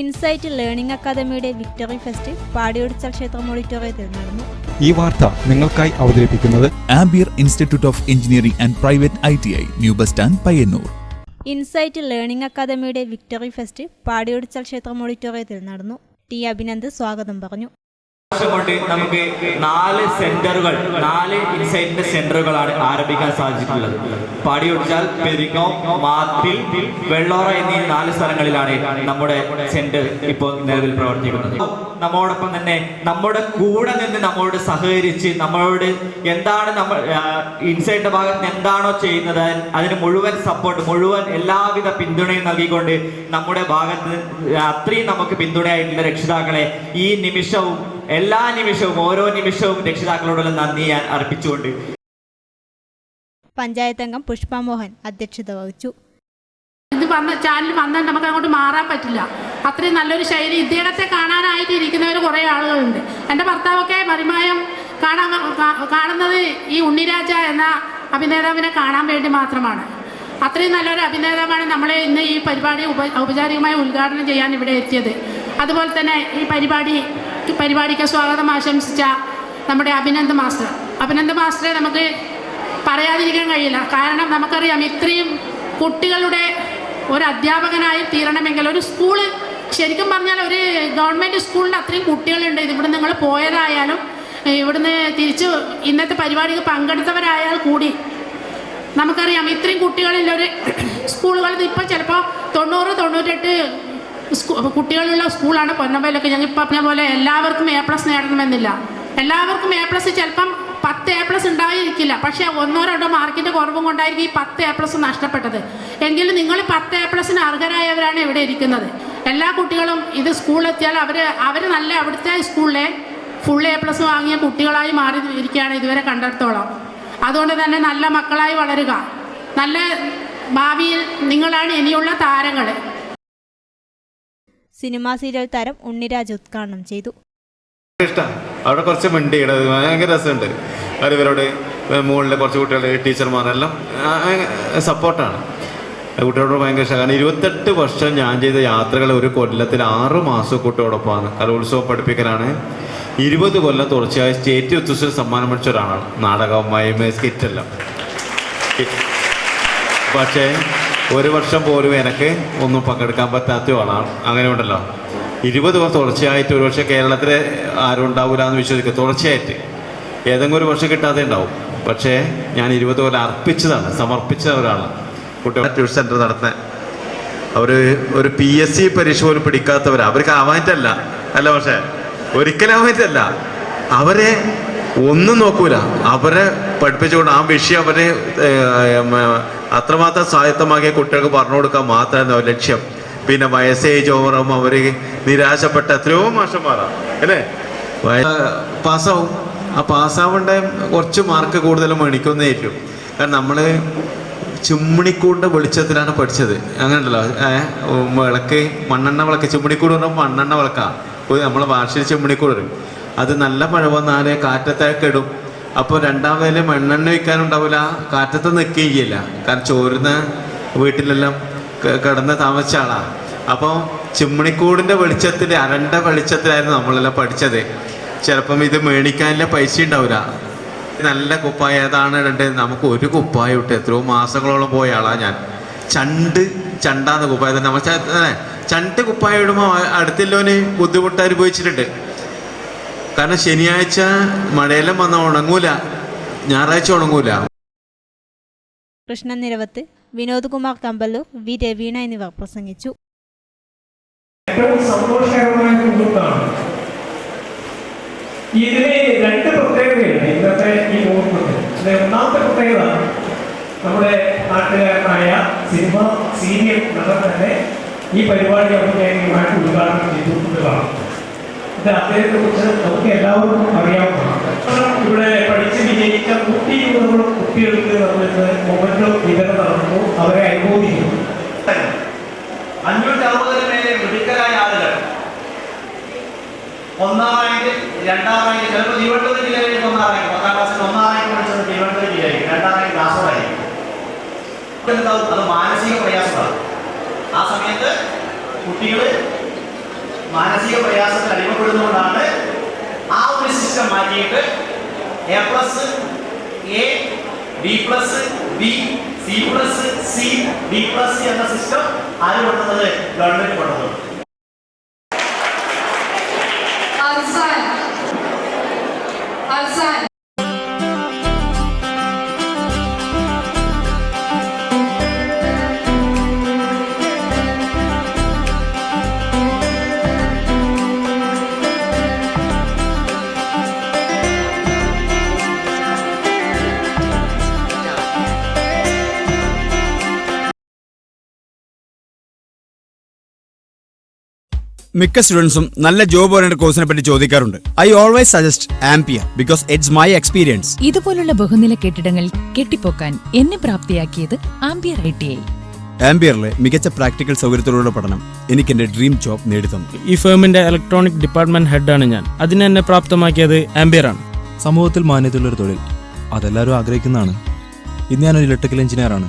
Insight learning അക്കാദമിയുടെ victory fest Padiyotchal ക്ഷേത്രം ഓഡിറ്റോറിയത്തിൽ നടന്നു. ഈ വാർത്ത നിങ്ങൾക്കായി അവതരിപ്പിക്കുന്നത് Ampere institute of engineering and private I T I new bus stand Payyanur insight learning അക്കാദമിയുടെ വിക്ടറി ഫെസ്റ്റ് പാടിയൊടിച്ചാൽ ക്ഷേത്രം ഓഡിറ്റോറിയത്തിൽ നടന്നു. ടി അഭിനന്ദ് സ്വാഗതം പറഞ്ഞു. കൊണ്ട് നമുക്ക് നാല് സെന്ററുകൾ നാല് ഇൻസൈറ്റിന്റെ സെന്ററുകളാണ് ആരംഭിക്കാൻ സാധിച്ചിട്ടുള്ളത്. പാടിയൊടിച്ചാൽ പെരിങ്ങോ മാത്തിൽ വെള്ളോറ എന്നീ നാല് സ്ഥലങ്ങളിലാണ് നമ്മുടെ സെന്റർ ഇപ്പോൾ നിലവിൽ പ്രവർത്തിക്കുന്നത്. നമ്മോടൊപ്പം തന്നെ നമ്മുടെ കൂടെ നിന്ന് നമ്മോട് സഹകരിച്ച് നമ്മളോട് എന്താണ് നമ്മൾ ഇൻസൈറ്റിന്റെ ഭാഗത്ത് എന്താണോ ചെയ്യുന്നത് അതിന് മുഴുവൻ സപ്പോർട്ട് മുഴുവൻ എല്ലാവിധ പിന്തുണയും നൽകിക്കൊണ്ട് നമ്മുടെ ഭാഗത്ത് അത്രയും നമുക്ക് പിന്തുണയായിട്ടുള്ള രക്ഷിതാക്കളെ ഈ നിമിഷവും എല്ലാ നിമിഷവും ഓരോ നിമിഷവും രക്ഷിതാക്കളോടുള്ള നന്ദി ഞാൻ അർപ്പിച്ചുകൊണ്ട് പഞ്ചായത്ത് അംഗം പുഷ്പ മോഹൻ അധ്യക്ഷത വഹിച്ചു. ഇത് വന്ന ചാനൽ വന്നാൽ നമുക്ക് അങ്ങോട്ട് മാറാൻ പറ്റില്ല. അത്രയും നല്ലൊരു ശൈലി ഇദ്ദേഹത്തെ കാണാനായിട്ട് ഇരിക്കുന്നവർ കുറേ ആളുകളുണ്ട്. എന്റെ ഭർത്താവൊക്കെ മറിമായം കാണാൻ കാണുന്നത് ഈ ഉണ്ണിരാജ എന്ന അഭിനേതാവിനെ കാണാൻ വേണ്ടി മാത്രമാണ്. അത്രയും നല്ലൊരു അഭിനേതാവാണ് നമ്മളെ ഇന്ന് ഈ പരിപാടി ഉപ ഔപചാരികമായി ഉദ്ഘാടനം ചെയ്യാൻ ഇവിടെ എത്തിയത്. അതുപോലെ തന്നെ ഈ പരിപാടി പരിപാടിക്ക് സ്വാഗതം ആശംസിച്ച നമ്മുടെ അഭിനന്ദ് മാസ്റ്റർ. അഭിനന്ദ് മാസ്റ്ററെ നമുക്ക് പറയാതിരിക്കാൻ കഴിയില്ല. കാരണം നമുക്കറിയാം ഇത്രയും കുട്ടികളുടെ ഒരു അധ്യാപകനായി തീരണമെങ്കിൽ ഒരു സ്കൂൾ ശരിക്കും പറഞ്ഞാൽ ഒരു ഗവൺമെന്റ് സ്കൂളിൽ അത്രയും കുട്ടികളുണ്ട്. ഇവിടെ നിങ്ങൾ പോയതായാലും ഇവിടുന്ന് തിരിച്ച് ഇന്നത്തെ പരിപാടിക്ക് പങ്കെടുത്തവരായാൽ കൂടി നമുക്കറിയാം ഇത്രയും കുട്ടികളിൽ ഒരു സ്കൂളുകളിൽ ഇപ്പോൾ ചിലപ്പോൾ തൊണ്ണൂറ് തൊണ്ണൂറ്റെട്ട് കുട്ടികളുള്ള സ്കൂളാണ് പൊന്നമ്പലൊക്കെ ഞങ്ങൾ പറഞ്ഞ പോലെ എല്ലാവർക്കും എ പ്ലസ് നേടണമെന്നില്ല. എല്ലാവർക്കും എ പ്ലസ് ചിലപ്പം പത്ത് എ പ്ലസ് ഉണ്ടായിരിക്കില്ല. പക്ഷേ ഒന്നോ രണ്ടോ മാർക്കിന്റെ കുറവും കൊണ്ടായിരിക്കും ഈ പത്ത് എ പ്ലസ് നഷ്ടപ്പെട്ടത്. എങ്കിലും നിങ്ങൾ പത്ത് എ പ്ലസിന് അർഹരായവരാണ് ഇവിടെ ഇരിക്കുന്നത്. എല്ലാ കുട്ടികളും ഇത് സ്കൂളിലെത്തിയാൽ അവർ അവർ നല്ല അവിടുത്തെ സ്കൂളിലെ ഫുൾ എ പ്ലസ് വാങ്ങിയ കുട്ടികളായി മാറി ഇരിക്കുകയാണ് ഇതുവരെ കണ്ടെടുത്തോളം. അതുകൊണ്ട് തന്നെ നല്ല മക്കളായി വളരുക. നല്ല ഭാവിയിൽ നിങ്ങളാണ് ഇനിയുള്ള താരങ്ങൾ സിനിമാ സീരിയൽ താരം ഉണ്ണിരാജ് ഉദ്ഘാടനം ചെയ്തു. അവിടെ കുറച്ച് മിണ്ടിയിടത് ഭയങ്കര രസമുണ്ട്. അവർ ഇവരോട് മുകളിലെ കുറച്ച് കുട്ടികളുടെ ടീച്ചർമാരെല്ലാം സപ്പോർട്ടാണ്. കുട്ടികളോട് ഭയങ്കര ഇഷ്ടം. കാരണം ഇരുപത്തെട്ട് വർഷം ഞാൻ ചെയ്ത യാത്രകൾ ഒരു കൊല്ലത്തിൽ ആറ് മാസം കുട്ടിയോടൊപ്പമാണ് കലോത്സവ പഠിപ്പിക്കലാണ്. ഇരുപത് കൊല്ലം തുടർച്ചയായി സ്റ്റേറ്റ് ഉത്സവത്തിൽ സമ്മാനം മേടിച്ച ഒരാളാണ്. നാടകം മയമ സ്കിറ്റെല്ലാം പക്ഷേ ഒരു വർഷം പോലും എനിക്ക് ഒന്നും പങ്കെടുക്കാൻ പറ്റാത്ത ആളാണ് അങ്ങനെ ഉണ്ടല്ലോ ഇരുപത് വർഷം തുടർച്ചയായിട്ട് ഒരു പക്ഷേ കേരളത്തിൽ ആരും ഉണ്ടാവില്ല എന്ന് വിശ്വസിക്കുക തുടർച്ചയായിട്ട്. ഏതെങ്കിലും ഒരു വർഷം കിട്ടാതെ ഉണ്ടാവും. പക്ഷേ ഞാൻ ഇരുപത് കൊല്ലം അർപ്പിച്ചതാണ് സമർപ്പിച്ച ഒരാളാണ്. കുട്ടികളെ ട്യൂഷൻ സെന്റർ നടത്തുന്നത് അവർ ഒരു പി എസ് സി പരീക്ഷ പോലും പിടിക്കാത്തവരാ. അവർക്ക് ആവാനിട്ടല്ല അല്ല പക്ഷേ ഒരിക്കലും ആവാനിട്ടല്ല അവരെ ഒന്നും നോക്കൂല. അവരെ പഠിപ്പിച്ചുകൊണ്ട് ആ വിഷയം അവരെ അത്രമാത്രം സ്വായത്തമാക്കിയ കുട്ടികൾക്ക് പറഞ്ഞു കൊടുക്കാൻ അവർ ലക്ഷ്യം. പിന്നെ വയസ്സേജ് ഓവറും അവർ നിരാശപ്പെട്ട എത്രയോ മാഷന്മാരാണ് അല്ലേ? പാസ്സാവും. ആ പാസ്സാവേണ്ട കുറച്ച് മാർക്ക് കൂടുതലും മേടിക്കുന്നതായിരിക്കും കാരണം നമ്മൾ ചുമ്മണിക്കൂടിന്റെ വെളിച്ചത്തിലാണ് പഠിച്ചത്. അങ്ങനെ ഉണ്ടല്ലോ ഏഹ് വിളക്ക് മണ്ണെണ്ണ വിളക്ക്. ചുമ്മണിക്കൂട് പറഞ്ഞാൽ മണ്ണെണ്ണ വിളക്കാണ് നമ്മൾ ഭാഷയിൽ ചുമ്മണിക്കൂട് വരും അത് നല്ല മഴ വന്നാൽ കാറ്റത്തേക്ക് ഇടും. അപ്പോൾ രണ്ടാം വേല മണ്ണെണ്ണ വയ്ക്കാനുണ്ടാവില്ല കാറ്റത്ത് നിൽക്കുകയും ചെയ്യില്ല. കാരണം ചോരുന്ന വീട്ടിലെല്ലാം കിടന്ന് താമസിച്ച ആളാണ് അപ്പോൾ ചിമ്മണിക്കൂടിന്റെ വെളിച്ചത്തിൽ അരണ്ട വെളിച്ചത്തിലായിരുന്നു നമ്മളെല്ലാം പഠിച്ചത്. ചിലപ്പം ഇത് മേടിക്കാനുള്ള പൈസ ഉണ്ടാവില്ല നല്ല കുപ്പായ ഏതാണ് ഇടേണ്ടത് നമുക്ക് ഒരു കുപ്പായ ഇട്ട് എത്രയോ മാസങ്ങളോളം പോയ ആളാ ഞാൻ. ചണ്ട് ചണ്ടാന്ന് കുപ്പായ നമ്മൾ ചണ്ട് കുപ്പായ ഇടുമ്പോൾ അടുത്തുള്ളവന് ബുദ്ധിമുട്ട് അനുഭവിച്ചിട്ടുണ്ട്. കാരണം ശനിയാഴ്ച മഴയെല്ലാം വന്നാൽ ഉണങ്ങൂല. ഞായറാഴ്ച ഉണങ്ങൂല. കൃഷ്ണൻ നിരവത്ത്. വിനോദ് കുമാർ കമ്പല്ലൂർ വി രവീണ എന്നിവർ പ്രസംഗിച്ചു. ഏറ്റവും സന്തോഷകരമായ മുഹൂർത്തമാണ്. ഇതിന് രണ്ട് പ്രത്യേകതയുണ്ട് ഇന്നത്തെ ഈ മുഹൂർത്തത്തിൽ. ഒന്നാമത്തെ പ്രത്യേകത നമ്മുടെ നാട്ടുകാരനായ സിനിമ സീരിയൽ നടൻ തന്നെ ഈ പരിപാടി ഔപചാരികമായിട്ട് ഉദ്ഘാടനം ചെയ്തു ഇത് അദ്ദേഹത്തെ കുറിച്ച് നമുക്ക് എല്ലാവർക്കും അറിയാവുന്നതാണ് ഇവിടെ പഠിച്ച് വിജയിച്ച നൂറ്റി ഇരുപതോളം കുട്ടികൾക്ക് നമ്മൾ മൊമെന്റോ വിതരണം നടത്തുമ്പോൾ അവരെ അനുമോദിക്കുന്നു അഞ്ഞൂറ്റി അറുപതിന് മേലെ മിടുക്കരായ ആളുകൾ ഒന്നാം റാങ്ക് രണ്ടാം റാങ്ക് ചിലപ്പോൾ തിരുവനന്തപുരം ജില്ലയിലേക്ക് ഒന്നാം റാങ്ക് പത്താം ക്ലാസ്സിൽ ഒന്നാം റാങ്ക് പഠിച്ചത് തിരുവനന്തപുരം ജില്ലയിലേക്ക് രണ്ടാം റാങ്ക് കാസർഗോഡായിരിക്കും അത് മാനസിക പ്രയാസമാണ് ആ സമയത്ത് കുട്ടികൾ മാനസിക പ്രയാസത്തിൽ അടിമപ്പെടുന്നതുകൊണ്ടാണ് ആ ഒരു സിസ്റ്റം മാറ്റിയിട്ട് A plus A B plus B C plus C D plus എന്ന സിസ്റ്റം ആര് കൊണ്ടുവന്നത് ഗവൺമെന്റ് കൊണ്ടുവന്നത്. മിക്ക സ്റ്റുഡൻസും നല്ല ജോബ് ഓറിയന്റഡ് കോഴ്സിനെ പറ്റി ചോദിക്കാറുണ്ട്. I always suggest Ampere because it's my experience ഇതുപോലുള്ള ബഹുനില കെട്ടിടങ്ങൾ കെട്ടിപ്പോക്കാൻ എന്നെ പ്രാപ്തിയാക്കിയത് ആംപിയർ ഐ ടി ഐ ആംബിയറിലെ മികച്ച പ്രാക്ടിക്കൽ സൗകര്യത്തോടുള്ള പഠനം എനിക്ക് എന്റെ ഡ്രീം ജോബ് നേടിത്തന്നു. ഈ ഫേമിന്റെ ഇലക്ട്രോണിക് ഡിപ്പാർട്ട്മെന്റ് ഹെഡാണ് ഞാൻ. അതിനെ എന്നെ പ്രാപ്തമാക്കിയത് ആംബിയർ ആണ്. സമൂഹത്തിൽ മാന്യതയുള്ള ഒരു തൊഴിൽ. അതെല്ലാവരും ആഗ്രഹിക്കുന്നതാണ്. ഇന്ന് ഞാനൊരു ഇലക്ട്രിക്കൽ എഞ്ചിനീയറാണ്